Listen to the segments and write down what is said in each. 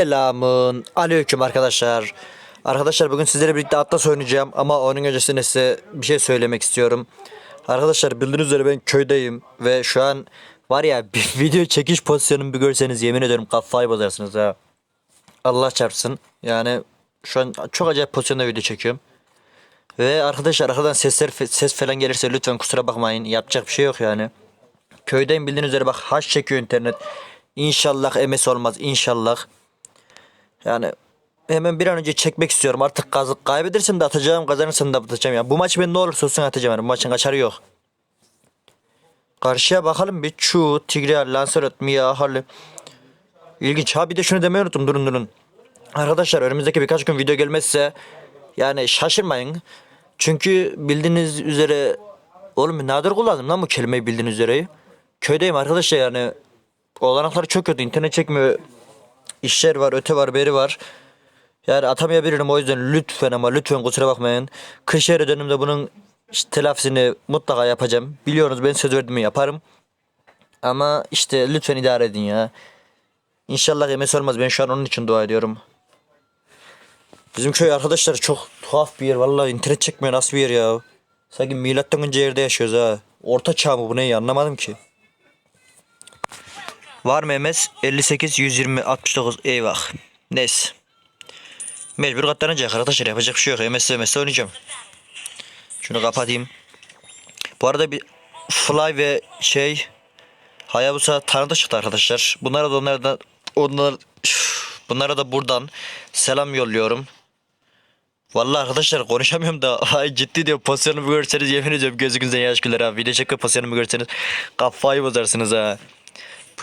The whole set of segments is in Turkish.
Selamun aleyküm arkadaşlar. Arkadaşlar bugün sizlerle birlikte Atlas oynayacağım ama onun öncesinde size bir şey söylemek istiyorum. Arkadaşlar bildiğiniz üzere ben köydeyim ve şu an var ya bir video çekiş pozisyonumu bir görseniz yemin ediyorum kafayı bozarsınız ha. Allah çarpsın. Yani şu an çok acayip pozisyonda video çekiyorum. Ve arkadaşlar arkadan sesler ses falan gelirse lütfen kusura bakmayın. Yapacak bir şey yok yani. Köydeyim bildiğiniz üzere bak haş çekiyor internet. İnşallah MS olmaz inşallah. Yani hemen bir an önce çekmek istiyorum. Artık kaz kaybedersem de atacağım, kazanırsam da atacağım. Yani bu maç ben ne olursa olsun atacağım. Yani bu maçın kaçarı yok. Karşıya bakalım bir Chu, Tigreal, Lancelot, Mia, Harley. İlginç. Ha bir de şunu demeyi unuttum. Durun durun. Arkadaşlar önümüzdeki birkaç gün video gelmezse yani şaşırmayın. Çünkü bildiğiniz üzere oğlum nadir kullandım lan bu kelimeyi bildiğiniz üzere. Köydeyim arkadaşlar yani olanakları çok kötü. internet çekmiyor işler var, öte var, beri var. Yani atamayabilirim o yüzden lütfen ama lütfen kusura bakmayın. Kırşehir'e dönümde bunun işte telafisini mutlaka yapacağım. Biliyorsunuz ben söz verdiğimi yaparım. Ama işte lütfen idare edin ya. İnşallah yemes olmaz. Ben şu an onun için dua ediyorum. Bizim köy arkadaşlar çok tuhaf bir yer. Vallahi internet çekmiyor nasıl bir yer ya. Sanki milattan önce yerde yaşıyoruz ha. Orta çağ mı bu ne anlamadım ki. Var mı MS? 58, 120, 69. Eyvah. Neyse. Mecbur katlanacak arkadaşlar. Yapacak bir şey yok. MS MS oynayacağım. Şunu kapatayım. Bu arada bir Fly ve şey Hayabusa tanıdı çıktı arkadaşlar. Bunlara da onlara da onlar bunlara da buradan selam yolluyorum. Vallahi arkadaşlar konuşamıyorum da ay ciddi diyor pozisyonumu görseniz yemin ediyorum gözünüzden yaş güler ha. Video çekip pozisyonumu görseniz kafayı bozarsınız ha.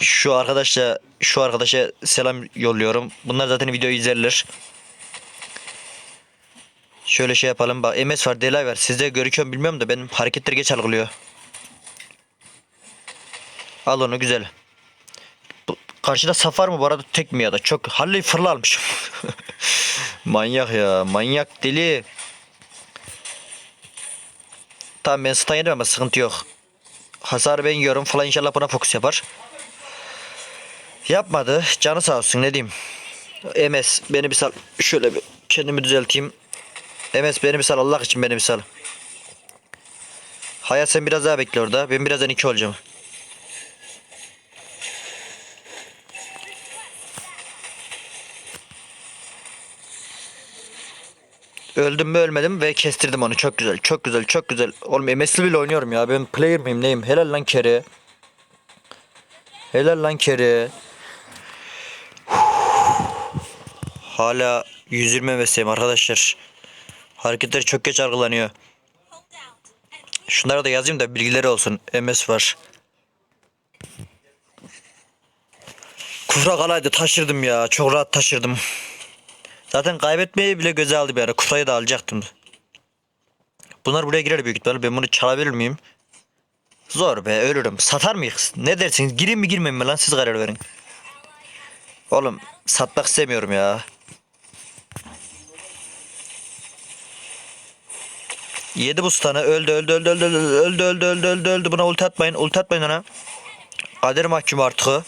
Şu arkadaşla şu arkadaşa selam yolluyorum. Bunlar zaten videoyu izlerler. Şöyle şey yapalım. Bak MS var, delay var. Sizde görüküyor bilmiyorum da benim hareketleri geç algılıyor. Al onu güzel. Bu, karşıda saf var mı bu arada tek mi ya da çok Halley fırla almışım. manyak ya manyak deli. Tamam ben stun yedim ama sıkıntı yok. Hasar ben yiyorum falan inşallah buna fokus yapar. Yapmadı. Canı sağ olsun ne diyeyim. MS beni bir sal. Şöyle bir kendimi düzelteyim. MS beni bir sal. Allah için beni bir sal. Hayat sen biraz daha bekle orada. Ben birazdan iki olacağım. Öldüm mü ölmedim ve kestirdim onu. Çok güzel, çok güzel, çok güzel. Oğlum MS'li bile oynuyorum ya. Ben player miyim neyim? Helal lan kere. Helal lan kere. Hala 120 mesleğim arkadaşlar. Hareketler çok geç algılanıyor. Şunlara da yazayım da bilgileri olsun. MS var. Kufra kalaydı taşırdım ya. Çok rahat taşırdım. Zaten kaybetmeyi bile göze aldı bir ara. Kufrayı da alacaktım. Bunlar buraya girer büyük ihtimalle. Ben bunu çalabilir miyim? Zor be ölürüm. Satar mıyız? Ne dersiniz? Gireyim mi girmeyeyim mi lan siz karar verin. Oğlum satmak istemiyorum ya. Yedi bu stun'ı öldü öldü öldü öldü öldü öldü öldü öldü öldü buna ulti atmayın ulti atmayın ona. Kader mahkum artık.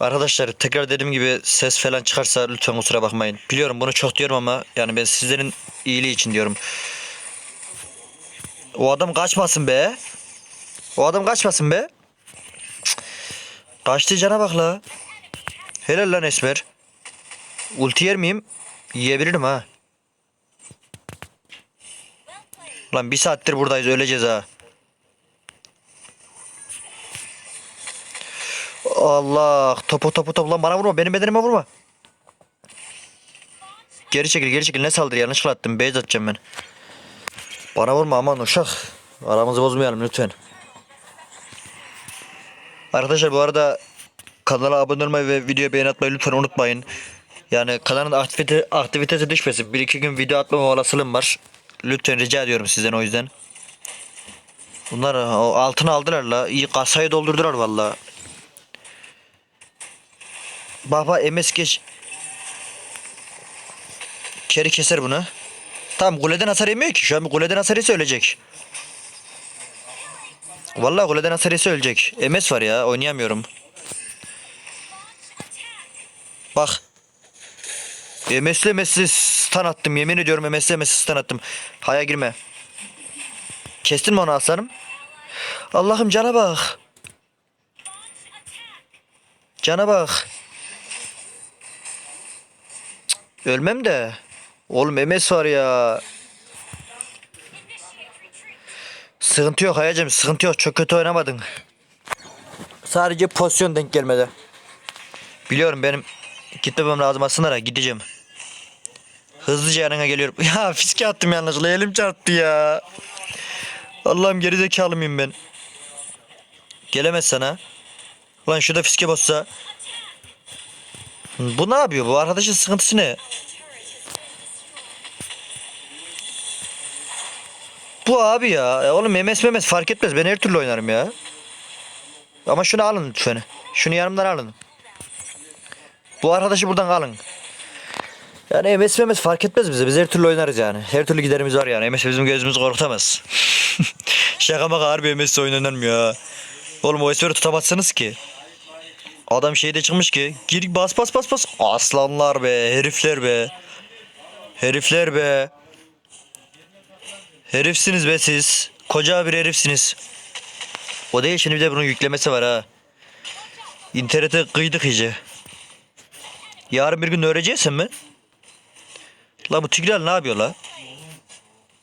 Arkadaşlar tekrar dediğim gibi ses falan çıkarsa lütfen kusura bakmayın. Biliyorum bunu çok diyorum ama yani ben sizlerin iyiliği için diyorum. O adam kaçmasın be. O adam kaçmasın be. Kaçtı cana bak la. Helal lan Esmer. Ulti yer miyim? Yiyebilirim ha. Lan bir saattir buradayız öleceğiz ha. Allah topu topu topu lan bana vurma benim bedenime vurma. Geri çekil geri çekil ne saldırı yanlışlıkla attım beyaz atacağım ben. Bana vurma aman uşak. Aramızı bozmayalım lütfen. Arkadaşlar bu arada kanala abone olmayı ve videoya beğeni atmayı lütfen unutmayın. Yani kanalın aktivite, aktivitesi düşmesin. Bir iki gün video atmama olasılığım var. Lütfen rica ediyorum sizden o yüzden. Bunlar o altını aldılar la. İyi kasayı doldurdular valla. Baba MS geç. Keri keser bunu. Tamam kuleden hasar yemiyor ki. Şu an kuleden hasar yese ölecek. Vallahi kuleden hasar yese ölecek. MS var ya oynayamıyorum. Bak. MS'le MS'le stun attım. Yemin ediyorum MS'le MS'le stun attım. Haya girme. Kestin mi onu aslanım? Allah'ım cana bak. Cana bak. Ölmem de. Oğlum MS var ya. Sıkıntı yok Hayacım sıkıntı yok çok kötü oynamadın. Sadece pozisyon denk gelmedi. Biliyorum benim gitmemem lazım aslında gideceğim. Hızlıca yanına geliyorum. Ya fiske attım yanlışlıkla elim çarptı ya. Allah'ım gerizekalı mıyım ben? Gelemez sana. Ulan şurada fiske bozsa. Bu ne yapıyor? Bu arkadaşın sıkıntısı ne? Bu abi ya. ya oğlum memes memes fark etmez. Ben her türlü oynarım ya. Ama şunu alın lütfen. Şunu yanımdan alın. Bu arkadaşı buradan alın. Yani MS memes fark etmez bize. Biz her türlü oynarız yani. Her türlü giderimiz var yani. MS bizim gözümüzü korkutamaz. Şaka maka harbi MS oynanmıyor ha. Oğlum o esferi tutamazsınız ki. Adam şeyde çıkmış ki. Gir bas bas bas bas. Aslanlar be. Herifler be. Herifler be. Herifsiniz be siz. Koca bir herifsiniz. O değil şimdi bir de bunun yüklemesi var ha. İnternete kıydık iyice. Yarın bir gün öğreneceksin mi? La bu Tigreal ne yapıyor la?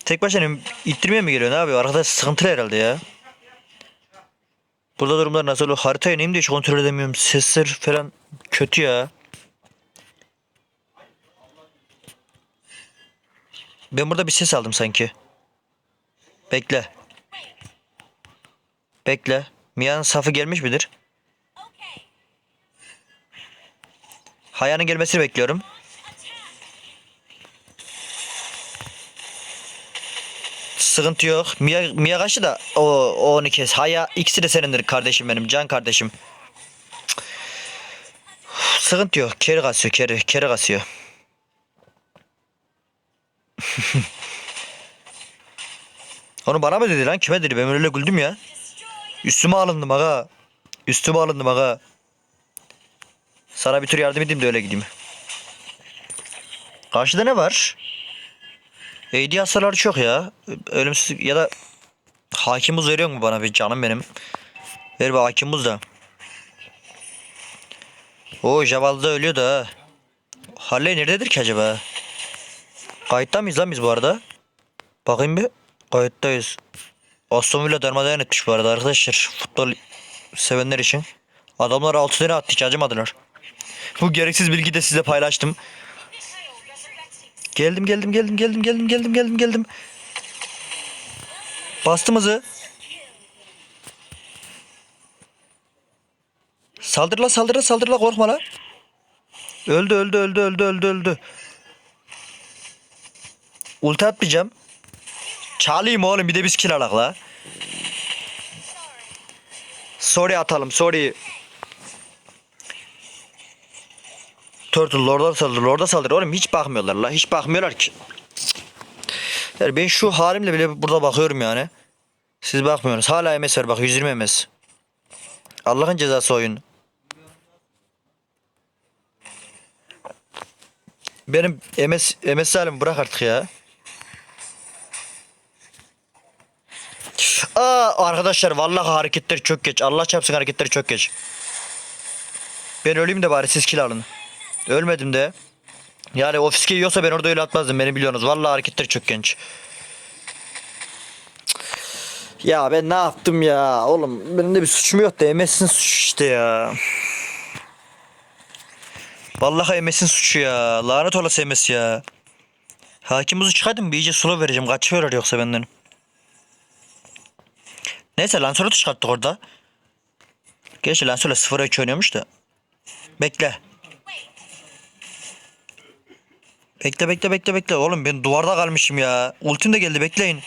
Tek başına ittirmeye mi geliyor ne yapıyor? Arkadaş sıkıntılı herhalde ya. Burada durumlar nasıl oluyor? Haritaya neyim diye hiç kontrol edemiyorum. Sesler falan kötü ya. Ben burada bir ses aldım sanki. Bekle. Bekle. Mia'nın safı gelmiş midir? Haya'nın gelmesini bekliyorum. Sıkıntı yok. Mia, Mia kaçtı da o, o onu kes. Haya ikisi de senindir kardeşim benim. Can kardeşim. Sıkıntı yok. Keri kasıyor. Keri. Keri kasıyor. Onu bana mı dedi lan? Kime dedi? Ben öyle güldüm ya. Üstüme alındım aga. Üstüme alındım aga. Sana bir tür yardım edeyim de öyle gideyim. Karşıda ne var? AD hasarları çok ya. Ölümsüz ya da hakim buz veriyor mu bana bir canım benim? Ver bir hakim buz da. O Javal da ölüyor da. ha. Harley nerededir ki acaba? Kayıtta mıyız lan biz bu arada? Bakayım bir. Kayıttayız. Aston Villa darmadağın etmiş bu arada arkadaşlar. Futbol sevenler için. Adamlar 6 tane attı hiç acımadılar. Bu gereksiz bilgiyi de size paylaştım. Geldim geldim geldim geldim geldim geldim geldim geldim. Bastım hızı. Saldır la saldır la saldır la korkma la. Öldü öldü öldü öldü öldü öldü. Ulti atmayacağım. Çalayım oğlum bir de biz kill alak la. Sorry atalım sorry. Turtle Lord'a saldır Lord'a saldır oğlum hiç bakmıyorlar la hiç bakmıyorlar ki. Yani ben şu halimle bile burada bakıyorum yani. Siz bakmıyorsunuz. Hala MS var bak 120 MS. Allah'ın cezası oyun. Benim MS MS halim bırak artık ya. Aa arkadaşlar vallahi hareketler çok geç. Allah çarpsın hareketleri çok geç. Ben öleyim de bari siz kill alın. Ölmedim de. Yani o fiskeyi yiyorsa ben orada öyle atmazdım beni biliyorsunuz. Vallahi hareketleri çok genç. Ya ben ne yaptım ya? Oğlum benim de bir suçum yok da MS'in suçu işte ya. Vallahi MS'in suçu ya. Lanet olası MS ya. Hakim buzu çıkardım bir iyice sula vereceğim. Kaçıyorlar yoksa benden. Neyse Lancelot'u çıkarttık orada. Gerçi Lancelot 0'a 2 oynuyormuş da. Bekle. Bekle bekle bekle bekle. Oğlum ben duvarda kalmışım ya. Ultim de geldi bekleyin.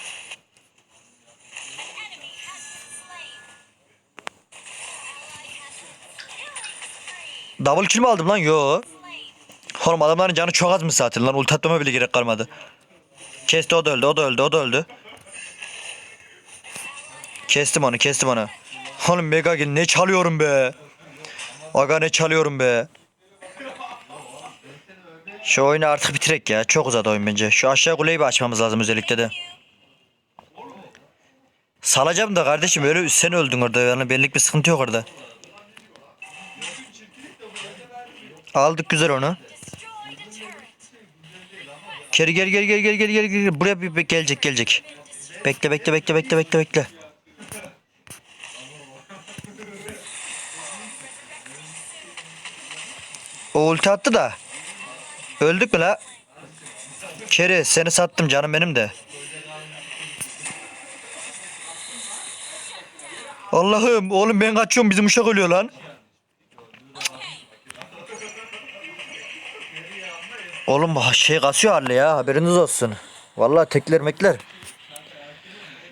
Double kill mi aldım lan? Yo. Oğlum adamların canı çok az mı zaten lan? Ulti atmama bile gerek kalmadı. Kesti o da öldü o da öldü o da öldü. Kestim onu kestim onu. Oğlum Mega Gel ne çalıyorum be. Aga ne çalıyorum be. Şu oyunu artık bitirek ya. Çok uzadı oyun bence. Şu aşağı kuleyi bir açmamız lazım özellikle de. Salacağım da kardeşim öyle sen öldün orada yani benlik bir sıkıntı yok orada. Aldık güzel onu. Geri geri geri geri geri geri geri geri buraya bir, gelecek gelecek. Bekle bekle bekle bekle bekle bekle. O ulti attı da. Öldük mü la? Keri seni sattım canım benim de. Allah'ım oğlum ben kaçıyorum bizim uşak ölüyor lan. Oğlum şey kasıyor halle ya haberiniz olsun. Vallahi tekler mekler.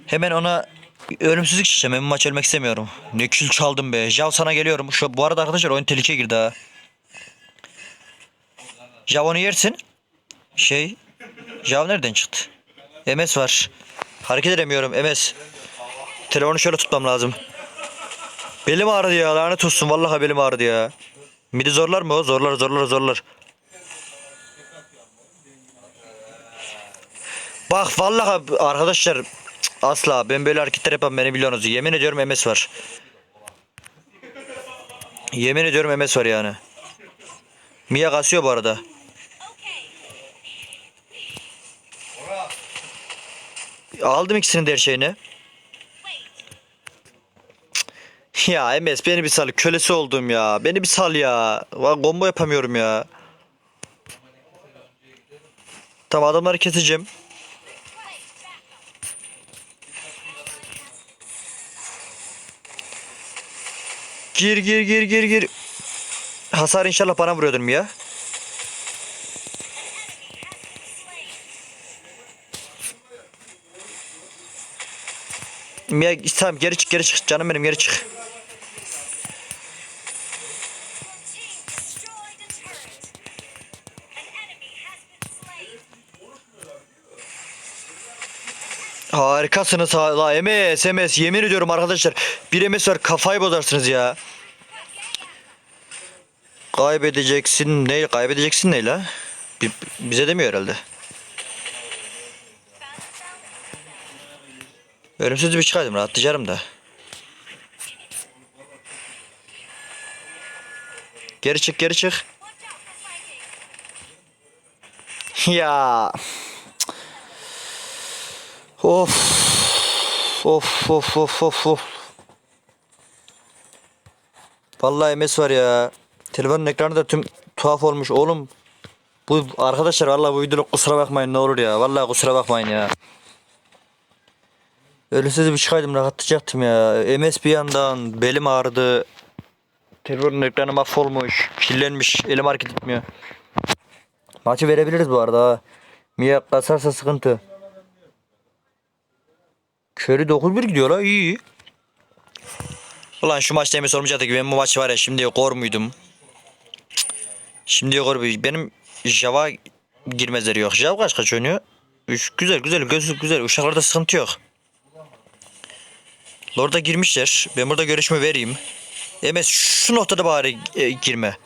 Hemen ona ölümsüzlük şişem. Ben maç ölmek istemiyorum. Ne kül çaldım be. Jav sana geliyorum. Şu, bu arada arkadaşlar oyun tehlikeye girdi ha. Jav onu yersin. Şey. Jav nereden çıktı? MS var. Hareket edemiyorum MS. Telefonu şöyle tutmam lazım. Belim ağrıdı ya lanet olsun vallahi belim ağrıdı ya. Midi zorlar mı o? Zorlar zorlar zorlar. Bak vallahi arkadaşlar asla ben böyle hareketler yapam beni biliyorsunuz. Yemin ediyorum MS var. Yemin ediyorum MS var yani. Mia kasıyor bu arada. Aldım ikisinin de her şeyini. Ya MS beni bir sal kölesi oldum ya. Beni bir sal ya. Vay, Combo yapamıyorum ya. Tamam adamları keseceğim. Gir gir gir gir gir. Hasar inşallah bana vuruyordur mu ya? Mia tamam geri çık geri çık canım benim geri çık. Harikasınız ha la MS MS yemin ediyorum arkadaşlar bir MS var kafayı bozarsınız ya. Kaybedeceksin ne kaybedeceksin ne la? Bi- bize demiyor herhalde. Ölümsüz bir çıkaydım rahatlayacağım da. Geri çık geri çık. ya. Of. Of of of of of. Vallahi MS var ya. Telefonun ekranı da tüm tuhaf olmuş oğlum. Bu arkadaşlar vallahi bu videoda kusura bakmayın ne olur ya. Vallahi kusura bakmayın ya. Ölümsüz bir çıkaydım rahatlayacaktım ya. MS bir yandan belim ağrıdı. Telefonun ekranı mahvolmuş. Pillenmiş. Elim hareket etmiyor. Maçı verebiliriz bu arada ha. Mia kasarsa sıkıntı. Curry 9-1 gidiyor la iyi. Ulan şu maçta emin sormayacaktı ki ben bu maç var ya şimdi gor muydum? Şimdi gor benim Java girmezleri yok. Java kaç kaç oynuyor? Üç, güzel güzel gözlük güzel. Uşaklarda sıkıntı yok. Lord'a girmişler. Ben burada görüşme vereyim. MS şu noktada bari e, girme.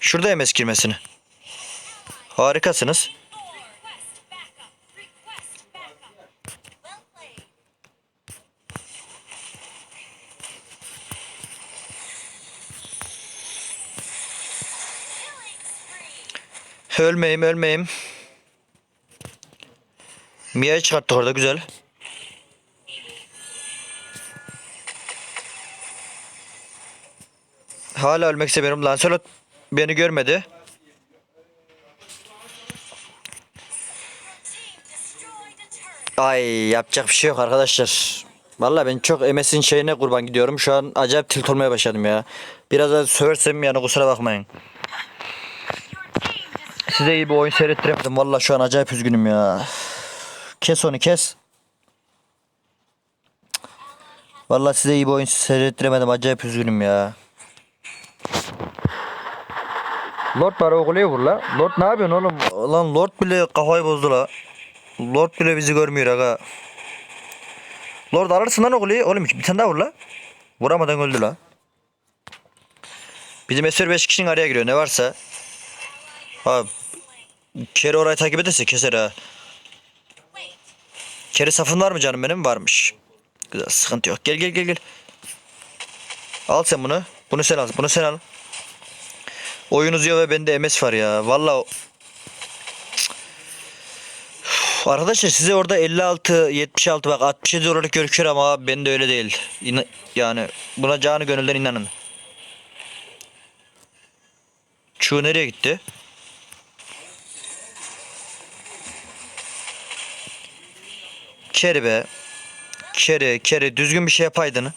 Şurada MS girmesini. Harikasınız. Ölmeyeyim ölmeyeyim. Mia'yı çıkarttık orada güzel. Hala ölmek istemiyorum. Lancelot beni görmedi. Ay yapacak bir şey yok arkadaşlar. Vallahi ben çok MS'in şeyine kurban gidiyorum. Şu an acayip tilt olmaya başladım ya. Biraz daha söversem yani kusura bakmayın. Size iyi bir oyun seyrettiremedim. Vallahi şu an acayip üzgünüm ya. Kes onu kes. Vallahi size iyi bir oyun seyrettiremedim. Acayip üzgünüm ya. Lord bari okuluyor vur la. Lord ne yapıyorsun oğlum? Lan Lord bile kafayı bozdu la. Lord bile bizi görmüyor aga. Lord ararsın lan okuluyor. Oğlum bir tane daha vur la. Vuramadan öldü la. Bizim Esfer 5 kişinin araya giriyor ne varsa. Abi Keri orayı takip ederse keser ha. Keri safın var mı canım benim? Varmış. Güzel sıkıntı yok. Gel gel gel gel. Al sen bunu. Bunu sen al. Bunu sen al. Oyun uzuyor ve bende MS var ya. Valla Arkadaşlar size orada 56, 76 bak 67 olarak gözüküyor ama bende öyle değil. İna- yani buna canı gönülden inanın. Şu nereye gitti? Keri be. Keri, keri düzgün bir şey yapaydın.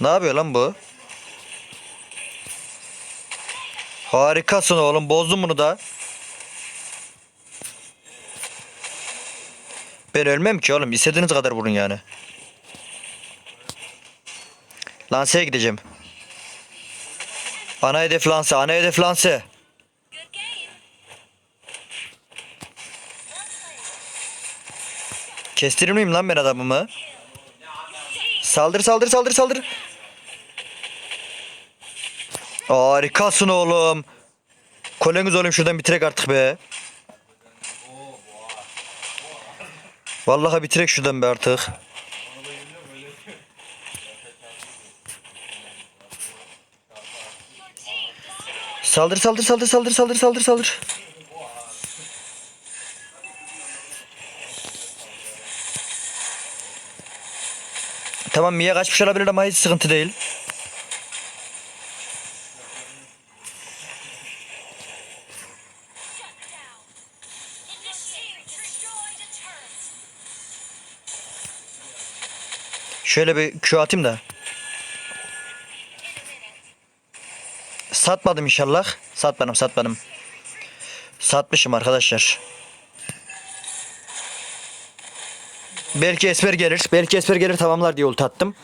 Ne yapıyor lan bu? Harikasın oğlum. Bozdum bunu da. Ben ölmem ki oğlum. İstediğiniz kadar vurun yani. Lanse'ye gideceğim. Ana hedef lanse. Ana hedef lanse. Kestirir miyim lan ben adamımı? Saldır saldır saldır saldır. Harikasın oğlum. Koleniz oğlum şuradan bitirek artık be. Vallahi bitirek şuradan be artık. Saldır saldır saldır saldır saldır saldır saldır. Tamam Mia kaçmış olabilir ama hiç sıkıntı değil. Şöyle bir Q atayım da. Satmadım inşallah. Satmadım satmadım. Satmışım arkadaşlar. Belki esmer gelir. Belki esmer gelir tamamlar diye ulti attım.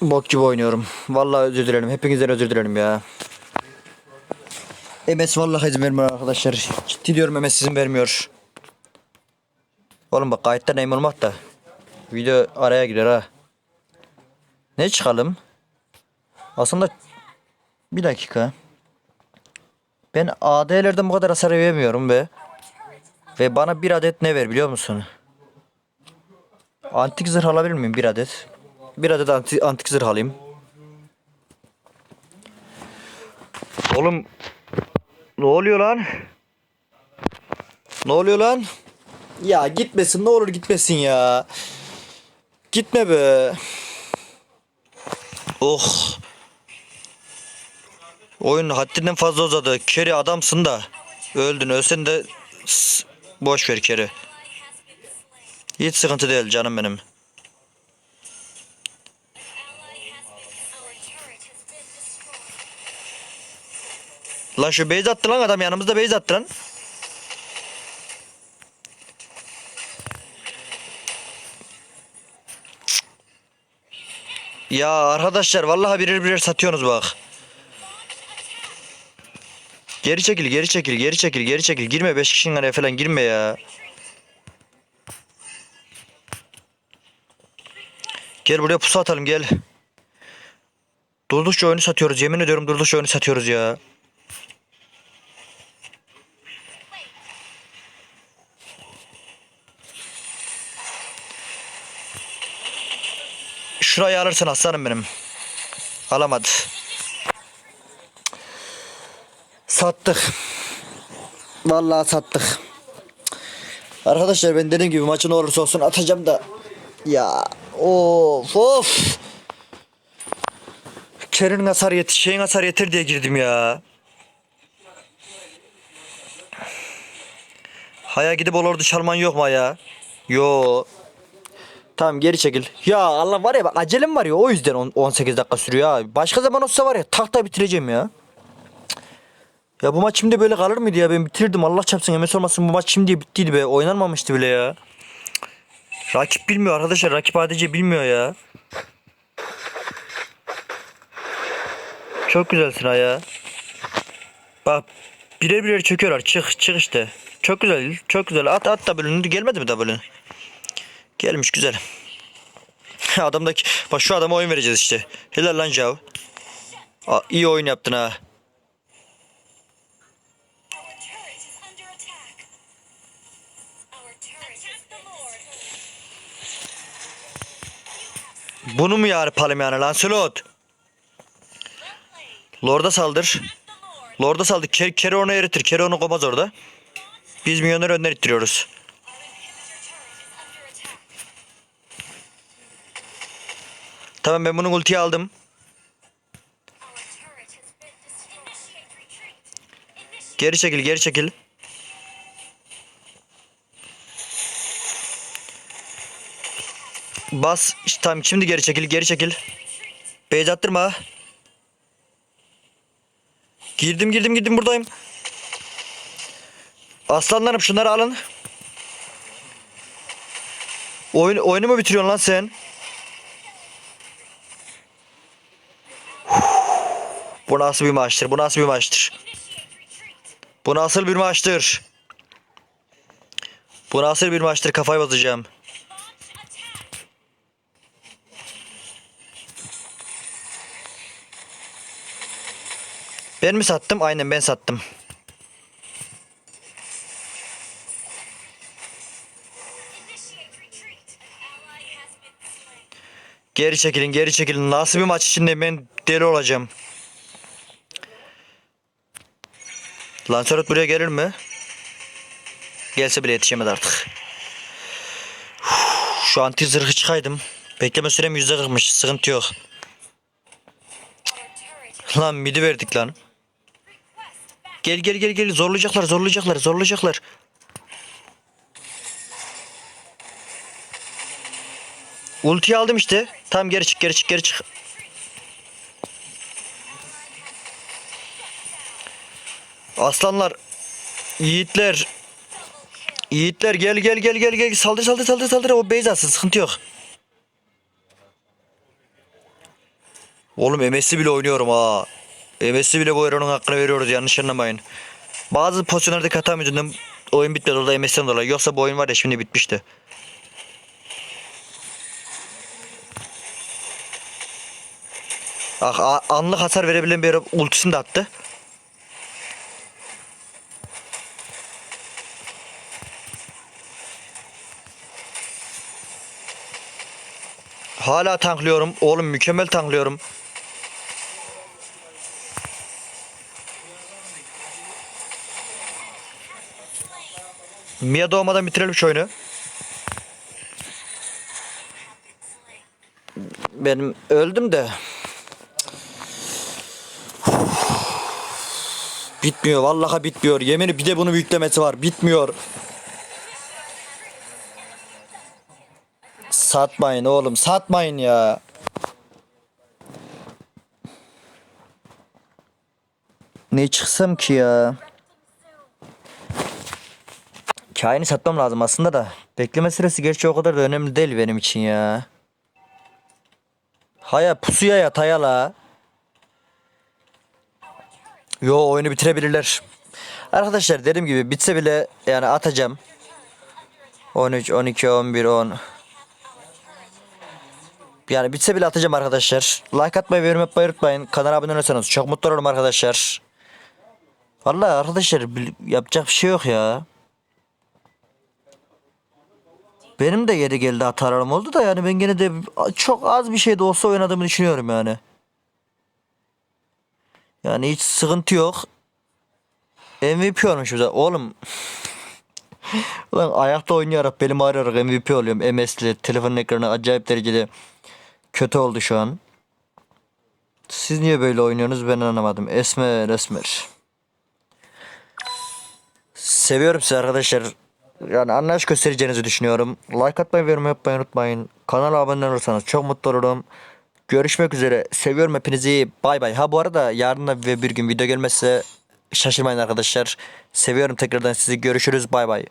Bok gibi oynuyorum. Vallahi özür dilerim. Hepinizden özür dilerim ya. MS vallahi izin vermiyor arkadaşlar. Ciddi diyorum MS izin vermiyor. Oğlum bak kayıtta neyim olmak da. Video araya girer ha. Ne çıkalım? Aslında bir dakika. Ben AD'lerden bu kadar hasar veremiyorum ve ve bana bir adet ne ver biliyor musun? Antik zırh alabilir miyim bir adet? Bir adet anti, antik zırh alayım. Oğlum ne oluyor lan? Ne oluyor lan? Ya gitmesin ne olur gitmesin ya. Gitme be. Oh. Oyun haddinden fazla uzadı. Keri adamsın da. Öldün ölsen de boş ver Keri. Hiç sıkıntı değil canım benim. Lan şu base attı lan adam yanımızda base attı lan. Ya arkadaşlar vallahi birer birer satıyorsunuz bak. Geri çekil, geri çekil, geri çekil, geri çekil. Girme 5 kişinin araya falan girme ya. Gel buraya pusu atalım gel. Durdukça oyunu satıyoruz. Yemin ediyorum durdukça oyunu satıyoruz ya. Şurayı alırsın aslanım benim. Alamadı. Sattık. Vallahi sattık. Arkadaşlar ben dediğim gibi maçı ne olursa olsun atacağım da. Ya of of. Kerinin hasar yetir, şeyin hasar yetir diye girdim ya. Haya gidip olurdu çalman yok mu ya? Yo. Tamam geri çekil. Ya Allah var ya bak acelem var ya o yüzden on- 18 dakika sürüyor ha. Başka zaman olsa var ya takta bitireceğim ya. Ya bu maç şimdi böyle kalır mıydı ya ben bitirdim Allah çarpsın emes olmasın bu maç şimdi bittiydi be oynanmamıştı bile ya. Rakip bilmiyor arkadaşlar rakip ADC bilmiyor ya. Çok güzelsin ha ya. Bak birer birer çöküyorlar çık çık işte. Çok güzel çok güzel at at W'nü gelmedi mi W? Gelmiş güzel. Adamdaki bak şu adama oyun vereceğiz işte. Helal lan Jav. Aa, iyi oyun yaptın ha. Bunu mu yapalım yani Lancelot? Lord'a saldır. Lord'a saldır. Ke Kere onu eritir. Kere onu komaz orada. Biz milyonları önden ittiriyoruz. Tamam ben bunun ultiyi aldım. Geri çekil geri çekil. Bas. İşte tamam şimdi geri çekil geri çekil. Beyaz attırma. Girdim girdim girdim buradayım. Aslanlarım şunları alın. Oyun, oyunu mu bitiriyorsun lan sen? Bu nasıl bir maçtır? Bu nasıl bir maçtır? Bu nasıl bir maçtır? Bu nasıl bir maçtır? Kafayı bozacağım. Ben mi sattım? Aynen ben sattım. Geri çekilin, geri çekilin. Nasıl bir maç içinde ben deli olacağım. Lancelot buraya gelir mi? Gelse bile yetişemez artık. Şu anti zırhı çıkaydım. Bekleme sürem yüzde kırkmış. Sıkıntı yok. Lan midi verdik lan. Gel gel gel gel. Zorlayacaklar, zorlayacaklar, zorlayacaklar. Ultiyi aldım işte. Tam geri çık, geri çık, geri çık. Aslanlar, yiğitler, yiğitler gel gel gel gel gel saldır saldır saldır saldır o base atsın sıkıntı yok. Oğlum MS'i bile oynuyorum ha. MS'i bile bu eronun hakkını veriyoruz yanlış anlamayın. Bazı pozisyonlarda hatam yüzünden oyun bitmedi orada MS'den dolayı. Yoksa bu oyun var ya şimdi bitmişti. Ah, anlık hasar verebilen bir ultisini de attı. Hala tanklıyorum. Oğlum mükemmel tanklıyorum. Mia doğmadan bitirelim şu oyunu. Benim öldüm de. Bitmiyor vallahi bitmiyor. Yemini bir de bunun yüklemesi var. Bitmiyor. Satmayın oğlum satmayın ya. Ne çıksam ki ya? Kaini satmam lazım aslında da. Bekleme süresi gerçi o kadar da önemli değil benim için ya. Haya pusuya yat haya la. Yo oyunu bitirebilirler. Arkadaşlar dediğim gibi bitse bile yani atacağım. 13, 12, 11, 10. Yani bitse bile atacağım arkadaşlar. Like atmayı ve yorum yapmayı unutmayın. Kanala abone olursanız çok mutlu olurum arkadaşlar. Vallahi arkadaşlar yapacak bir şey yok ya. Benim de yeri geldi hatalarım oldu da yani ben gene de çok az bir şey de olsa oynadığımı düşünüyorum yani. Yani hiç sıkıntı yok. MVP olmuş bize. Oğlum. Ulan ayakta oynayarak belim ağrıyarak MVP oluyorum. MS'li. Telefonun ekranı acayip derecede kötü oldu şu an. Siz niye böyle oynuyorsunuz ben anlamadım. Esmer esmer. Seviyorum sizi arkadaşlar. Yani anlayış göstereceğinizi düşünüyorum. Like atmayı ve yorum yapmayı unutmayın. Kanala abone olursanız çok mutlu olurum. Görüşmek üzere. Seviyorum hepinizi. Bay bay. Ha bu arada yarın da ve bir gün video gelmezse şaşırmayın arkadaşlar. Seviyorum tekrardan sizi. Görüşürüz. Bay bay.